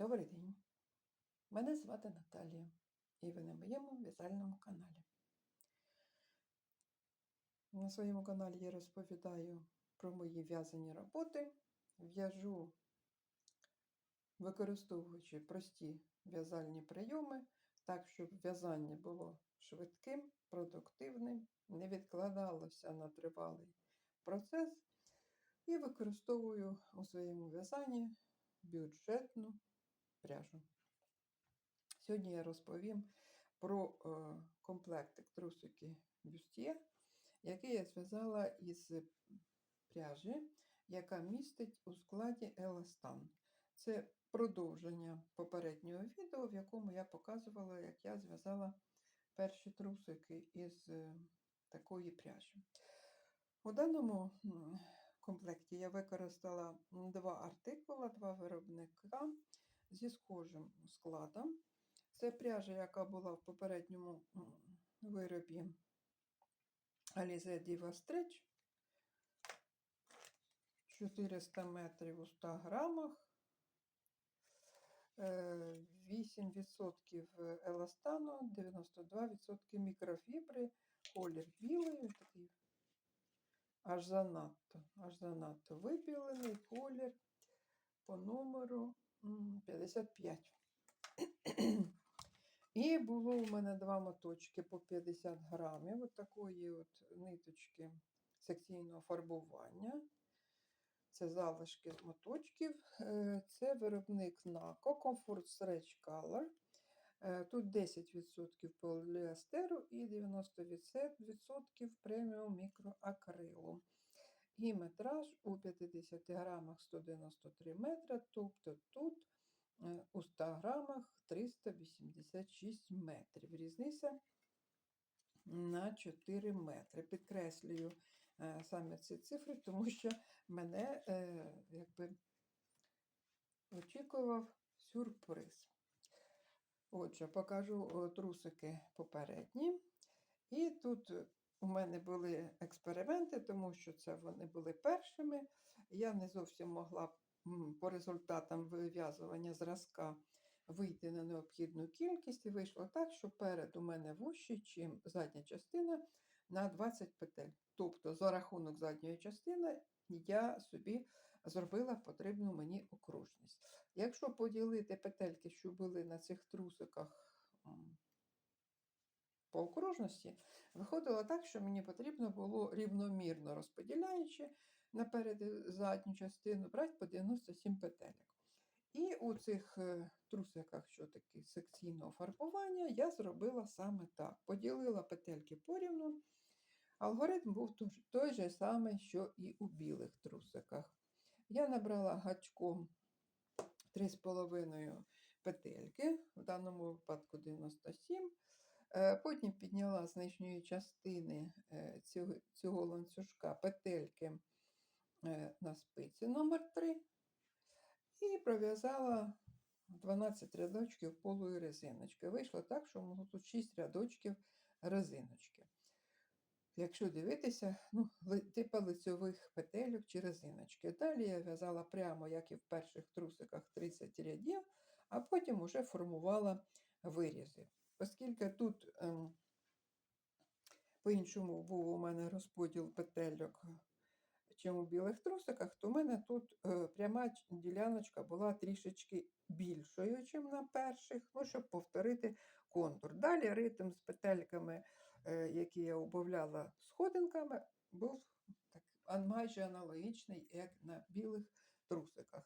Добрий день. Мене звати Наталія, і ви на моєму в'язальному каналі. На своєму каналі я розповідаю про мої в'язані роботи, в'яжу, використовуючи прості в'язальні прийоми, так, щоб в'язання було швидким, продуктивним, не відкладалося на тривалий процес. І використовую у своєму в'язанні бюджетну пряжу. Сьогодні я розповім про е, комплектик трусики бюстє, який я зв'язала із пряжі, яка містить у складі Еластан. Це продовження попереднього відео, в якому я показувала, як я зв'язала перші трусики із е, такої пряжі. У даному комплекті я використала два артикула, два виробника зі схожим складом. Це пряжа, яка була в попередньому виробі Alize Diva Stretch. 400 метрів у 100 грамах. Е, 8% еластану, 92% мікрофібри, колір білий, такий аж занадто, аж занадто вибілений колір по номеру 55. І було у мене два моточки по 50 грамів, от такої от ниточки секційного фарбування. Це залишки моточків. Е, Це виробник NACO Comfort Stretch Color. Е, Тут 10% поліестеру і 90% преміум мікроакрилу. І метраж у 50 грамах 193 метра, тобто тут е, у 100 грамах 386 метрів. Різниця на 4 метри. Підкреслюю е, саме ці цифри, тому що мене е, якби очікував сюрприз. Отже, покажу трусики попередні. І тут у мене були експерименти, тому що це вони були першими. Я не зовсім могла по результатам вив'язування зразка вийти на необхідну кількість. І вийшло так, що перед у мене вущий, чим задня частина на 20 петель. Тобто, за рахунок задньої частини я собі зробила потрібну мені окружність. Якщо поділити петельки, що були на цих трусиках по окружності, виходило так, що мені потрібно було рівномірно розподіляючи наперед задню частину, брати по 97 петельок. І у цих е, трусиках, що такі секційного фарбування, я зробила саме так. Поділила петельки порівну. Алгоритм був той же самий, що і у білих трусиках. Я набрала гачком 3,5 петельки, в даному випадку 97. Е, Потім підняла з нижньої частини е, цього, цього ланцюжка петельки е, на спиці номер 3 і пров'язала 12 рядочків полої резиночки. Вийшло так, що було тут 6 рядочків резиночки. Якщо дивитися, ну, типа лицьових петельок чи резиночки. Далі я в'язала прямо, як і в перших трусиках, 30 рядів, а потім уже формувала вирізи. Оскільки тут ем, по-іншому був у мене розподіл петельок, чим у білих трусиках, то в мене тут е, пряма діляночка була трішечки більшою, ніж на перших, ну, щоб повторити контур. Далі ритм з петельками, е, які я убавляла сходинками, був так, майже аналогічний, як на білих трусиках.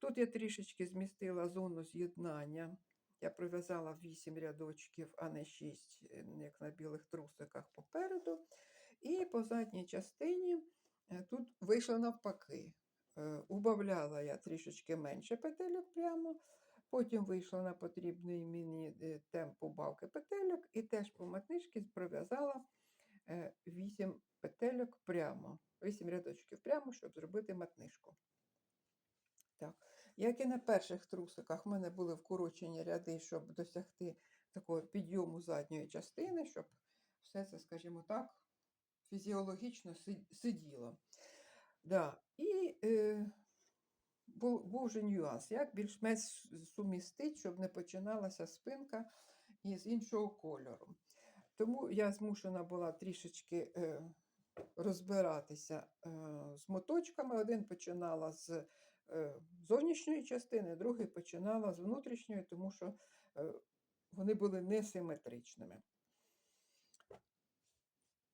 Тут я трішечки змістила зону з'єднання. Я пров'язала 8 рядочків, а не 6, е, як на білих трусиках попереду. І по задній частині е, тут вийшло навпаки. Е, Убавляла я трішечки менше петельок прямо, потім вийшла на потрібний мені темп убавки петельок, і теж по матнишки пров'язала 8 петельок прямо, 8 рядочків прямо, щоб зробити матнишку. Так. Як і на перших трусиках, в мене були вкорочені ряди, щоб досягти такого підйому задньої частини, щоб все це, скажімо так, фізіологічно сиділо. Да. І е, був, був же нюанс, як більш-менш сумістити, щоб не починалася спинка із іншого кольору. Тому я змушена була трішечки е, розбиратися е, з моточками. Один починала з зовнішньої частини, другий починала з внутрішньої, тому що е, вони були несиметричними.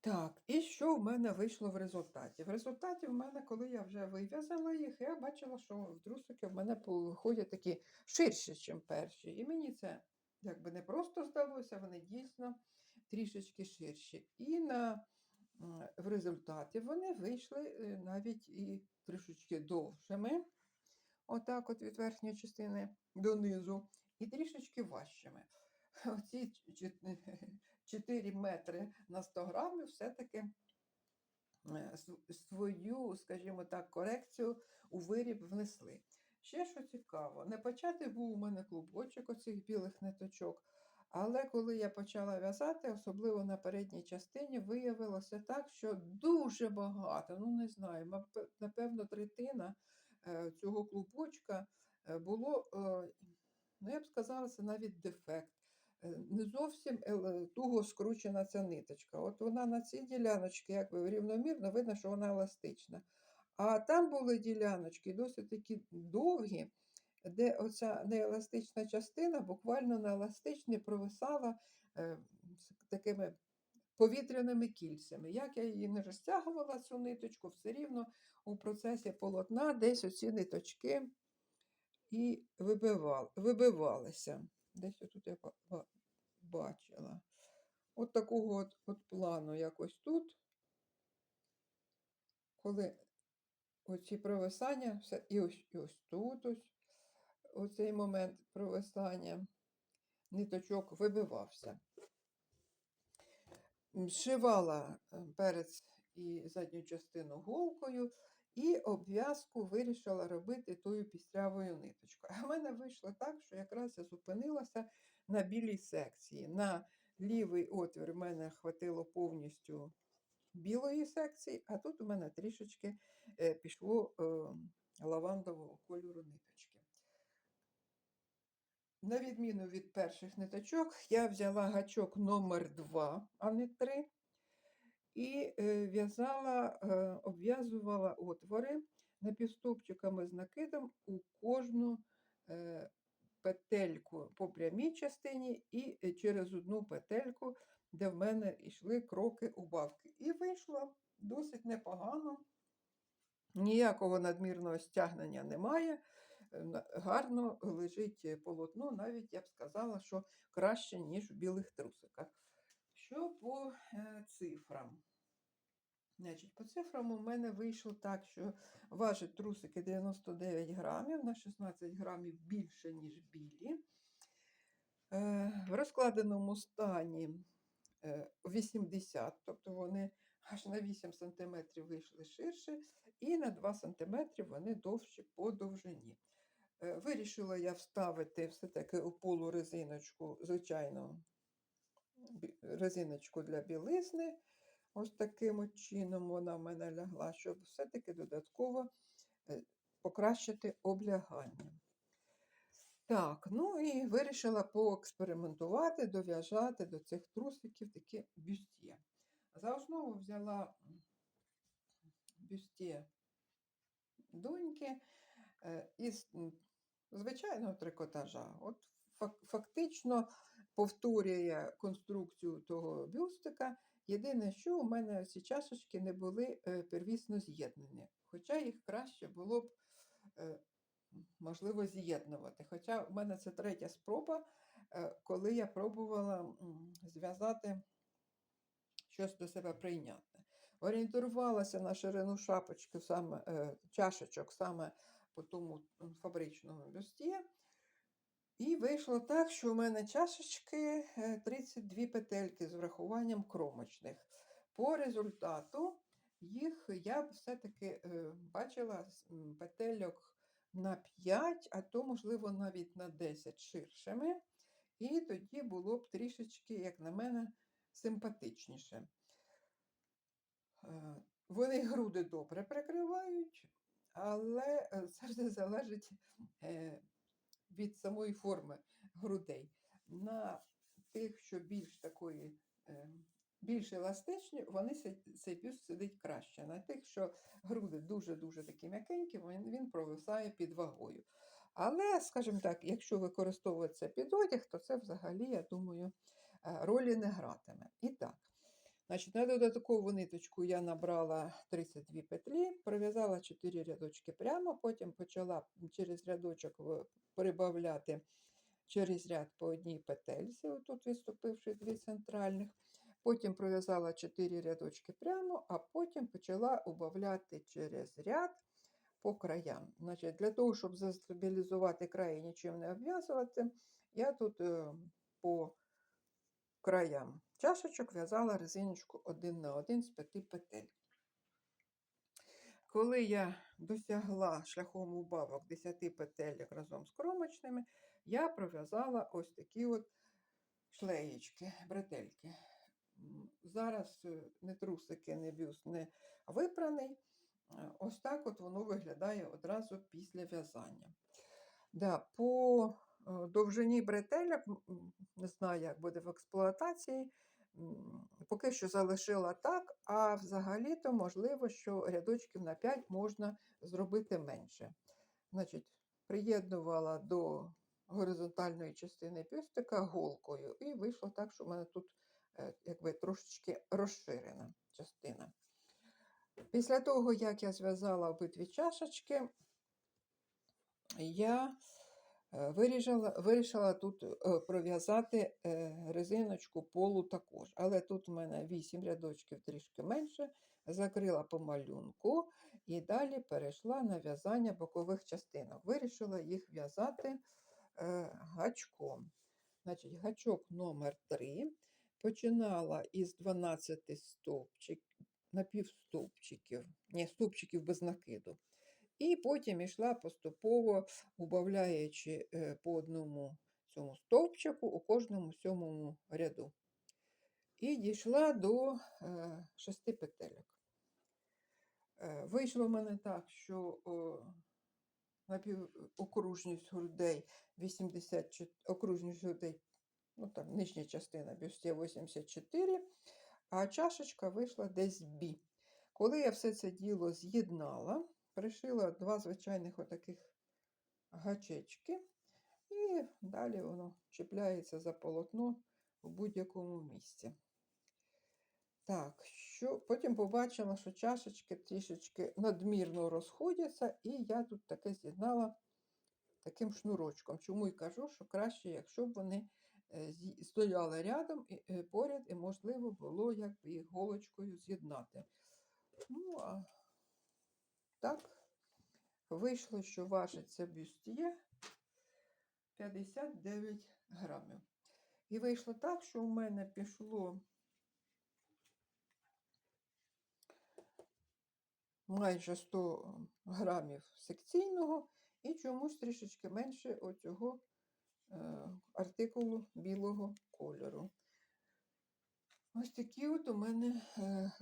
Так, і що в мене вийшло в результаті? В результаті в мене, коли я вже вив'язала їх, я бачила, що в трусики в мене виходять такі ширші, ніж перші. І мені це якби не просто здалося, вони дійсно трішечки ширші. І на, в результаті вони вийшли е, навіть і трішечки довшими, отак от від верхньої частини донизу, і трішечки важчими. Оці 4 метри на 100 грамів все-таки е, свою, скажімо так, корекцію у виріб внесли. Ще що цікаво, не почати був у мене клубочок оцих білих ниточок, але коли я почала в'язати, особливо на передній частині, виявилося так, що дуже багато, ну не знаю, напевно, третина е, цього клубочка е, було, е, ну я б сказала, це навіть дефект. Не зовсім туго скручена ця ниточка. От вона на цій діляночці, якби рівномірно, видно, що вона еластична. А там були діляночки досить такі довгі, де оця нееластична частина буквально на еластичні провисала е, такими повітряними кільцями. Як я її не розтягувала, цю ниточку, все рівно у процесі полотна десь оці ниточки і вибивал, вибивалися. Десь отут я ба- ба- бачила. От такого от, от плану якось тут, коли оці провисання, все, і ось, і ось тут ось, оцей момент провисання ниточок вибивався. М, Зшивала е, перець і задню частину голкою, і обв'язку вирішила робити тою пістрявою ниточкою. А в мене вийшло так, що якраз я зупинилася на білій секції. На лівий отвір в мене хватило повністю білої секції, а тут у мене трішечки е, пішло е, лавандового кольору ниточки. На відміну від перших ниточок, я взяла гачок номер 2, а не 3, і е, в'язала, е, обв'язувала отвори напівстовпчиками з накидом у кожну е, петельку по прямій частині і через одну петельку, де в мене йшли кроки убавки. І вийшло досить непогано. Ніякого надмірного стягнення немає. Гарно лежить е, полотно, навіть я б сказала, що краще, ніж в білих трусиках. Що по е, цифрам? Значить, по цифрам у мене вийшло так, що важать трусики 99 грамів, на 16 грамів більше, ніж білі. Е, В розкладеному стані е, 80, тобто вони аж на 8 см вийшли ширше, і на 2 см вони довші по довжині. Е, Вирішила я вставити все-таки у полу резиночку, звичайно, резиночку для білизни. Ось таким чином вона в мене лягла, щоб все-таки додатково е, покращити облягання. Так, ну і вирішила поекспериментувати, дов'яжати до цих трусиків таке бюстє. За основу взяла бюстє доньки із звичайного трикотажа. От фактично повторює конструкцію того бюстика. Єдине, що у мене ці чашечки не були е, первісно з'єднані. Хоча їх краще було б, е, можливо, з'єднувати. Хоча в мене це третя спроба, е, коли я пробувала зв'язати щось до себе прийнятне. Орієнтувалася на ширину шапочки, саме, е, чашечок саме по тому фабричному бюсті. І вийшло так, що у мене чашечки е, 32 петельки з врахуванням кромочних. По результату їх я все-таки е, бачила петельок на 5, а то, можливо, навіть на 10 ширшими. І тоді було б трішечки, як на мене, симпатичніше. Е, Вони груди добре прикривають, але е, це вже залежить е, від самої форми грудей. На тих, що більш такої, е, більш еластичні, вони цей бюст сидить краще. На тих, що груди дуже-дуже такі м'якенькі, він, провисає під вагою. Але, скажімо так, якщо використовувати це під одяг, то це взагалі, я думаю, е, ролі не гратиме. І так, значить, на додаткову ниточку я набрала 32 петлі, пров'язала 4 рядочки прямо, потім почала через рядочок прибавляти через ряд по одній петельці, отут відступивши дві центральних. Потім пров'язала 4 рядочки прямо, а потім почала убавляти через ряд по краям. Значить, Для того, щоб застабілізувати край і нічим не обв'язувати, я тут е, по краям чашечок в'язала резиночку один на один з п'яти петель. Коли я досягла шляхом убавок 10 петель разом з кромочними, я пров'язала ось такі от шлеєчки, бретельки. Зараз е, не трусики, не бюст, не випраний. Е, Ось так от воно виглядає одразу після в'язання. Да, по довжині бретелек, не знаю, як буде в експлуатації, поки що залишила так, а взагалі-то можливо, що рядочків на 5 можна зробити менше. Значить, приєднувала до горизонтальної частини пюстика голкою, і вийшло так, що в мене тут е, якби трошечки розширена частина. Після того, як я зв'язала обидві чашечки, я е, вирішила, вирішила тут е, пров'язати е, резиночку полу також. Але тут у мене 8 рядочків трішки менше, закрила по малюнку і далі перейшла на в'язання бокових частинок. Вирішила їх в'язати е, гачком. Значить, гачок номер 3 починала із 12 стовпчик, напівстовпчиків, ні, стовпчиків без накиду. І потім йшла поступово, убавляючи е, по одному цьому стовпчику у кожному сьомому ряду. І дійшла до е, шести петельок. Е, Вийшло в мене так, що напівокружність грудей 84, окружність грудей, ну там нижня частина бюсті 84, а чашечка вийшла десь бі. Коли я все це діло з'єднала, пришила два звичайних отаких гачечки, і далі воно чіпляється за полотно в будь-якому місці. Так, що потім побачила, що чашечки трішечки надмірно розходяться, і я тут таке з'єднала таким шнурочком. Чому й кажу, що краще, якщо б вони е, стояли рядом і е, поряд, і можливо було якби їх голочкою з'єднати. Ну, а так, вийшло, що важить це бюстє 59 грамів. І вийшло так, що у мене пішло майже 100 грамів секційного і чомусь трішечки менше оцього е, артикулу білого кольору. Ось такі от у мене е,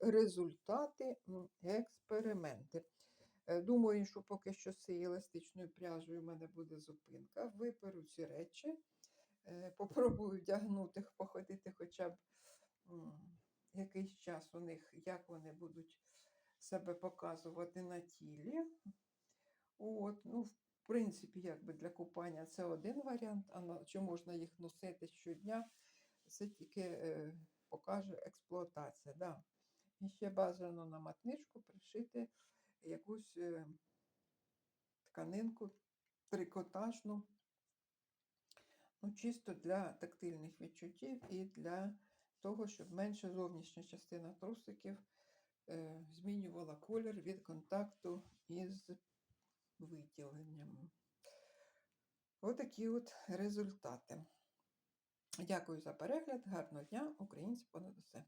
результати експерименти. Е, Думаю, що поки що з цією еластичною пряжею у мене буде зупинка. Виперу ці речі, е, попробую вдягнути, походити хоча б якийсь час у них, як вони будуть себе показувати на тілі. От, ну, в принципі, якби для купання це один варіант, а чи можна їх носити щодня, це тільки е, покаже експлуатація. Да. І ще бажано на матничку пришити якусь е, тканинку трикотажну, ну, чисто для тактильних відчуттів і для того, щоб менше зовнішня частина трусиків е, змінювала колір від контакту із виділенням. Отакі от результати. Дякую за перегляд. Гарного дня, українці понад усе.